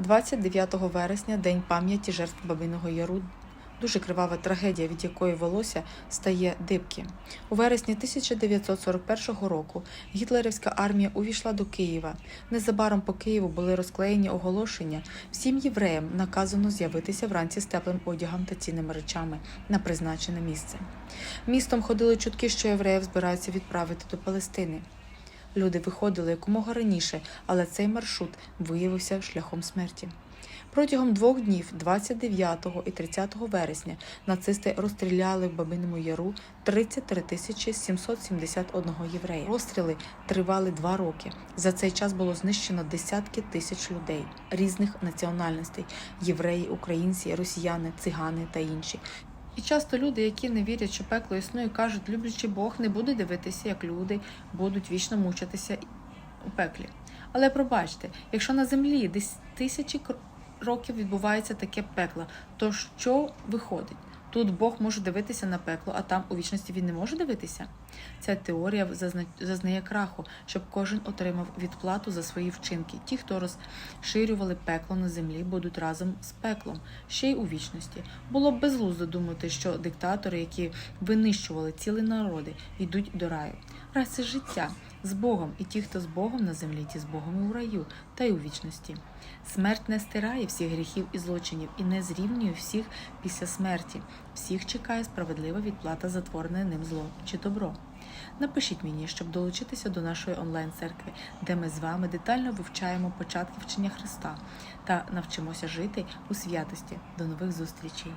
29 вересня День пам'яті жертв Бабиного Яру. Дуже кривава трагедія, від якої волосся стає дибки. У вересні 1941 року гітлерівська армія увійшла до Києва. Незабаром по Києву були розклеєні оголошення. Всім євреям наказано з'явитися вранці з теплим одягом та цінними речами на призначене місце. Містом ходили чутки, що євреїв збираються відправити до Палестини. Люди виходили якомога раніше, але цей маршрут виявився шляхом смерті. Протягом двох днів, 29 і 30 вересня, нацисти розстріляли в Бабиному Яру 33 тисячі 771 єврея. Розстріли тривали два роки. За цей час було знищено десятки тисяч людей різних національностей: євреї, українці, росіяни, цигани та інші. І часто люди, які не вірять, що пекло існує, кажуть, люблячий Бог не буде дивитися, як люди будуть вічно мучитися у пеклі. Але пробачте, якщо на землі десь тисячі років відбувається таке пекло, то що виходить? Тут Бог може дивитися на пекло, а там у вічності він не може дивитися. Ця теорія зазна- зазнає краху, щоб кожен отримав відплату за свої вчинки. Ті, хто розширювали пекло на землі, будуть разом з пеклом, ще й у вічності. Було б безглуздо думати, що диктатори, які винищували цілі народи, йдуть до раю. Це життя з Богом, і ті, хто з Богом на землі, ті з Богом і у раю, та й у вічності. Смерть не стирає всіх гріхів і злочинів і не зрівнює всіх після смерті. Всіх чекає справедлива відплата за творене ним зло чи добро. Напишіть мені, щоб долучитися до нашої онлайн-церкви, де ми з вами детально вивчаємо початки вчення Христа та навчимося жити у святості. До нових зустрічей!